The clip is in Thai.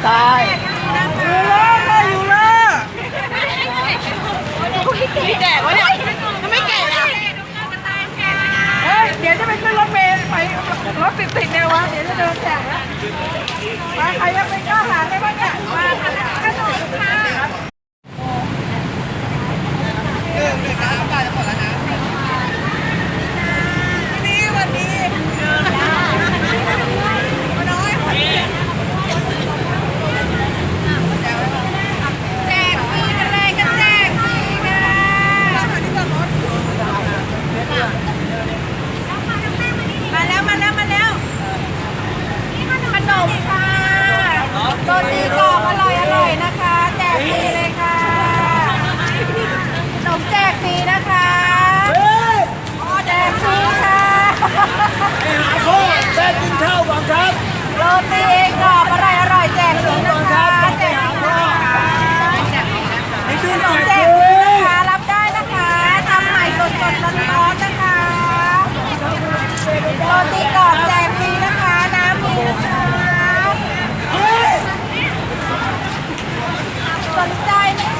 สไตล์มีแก่วะเนี่ยมันไม่แก่อะเฮ้ยเดี๋ยวจะไปขึ้นรถเมล์ไปรถติดติดๆเนี่ยวะเดี๋ยวจะเดินแจกนะไปใครยังไม่กล้าหาได้บ้างเนี่ยมาขนมค่ะ แจกฟรีกันเลยกันแจกฟรีมาแล้วมาแล้วมาแล้วขนมค่ะโรตีกรอบอร่อยอร่อยนะคะ แจกฟรีเลยค่ะขนมแจกฟรีนะคะ เฮ้ย แจกฟรีค่ะ ไปหาพ่อแม่กินข้าวก่อนครับ โรตีกรอบอร่อยอร่อยแจกฟรีนะคะแจกฟรีนะคะ นี่คือขนมแจกฟรีนะคะรับได้นะคะทำใหม่สดสดร้อนร้อนๆนะคะโรตีกรอบแจกฟรีนะคะ น้ำฟรีนะคะสนใจไหมคะ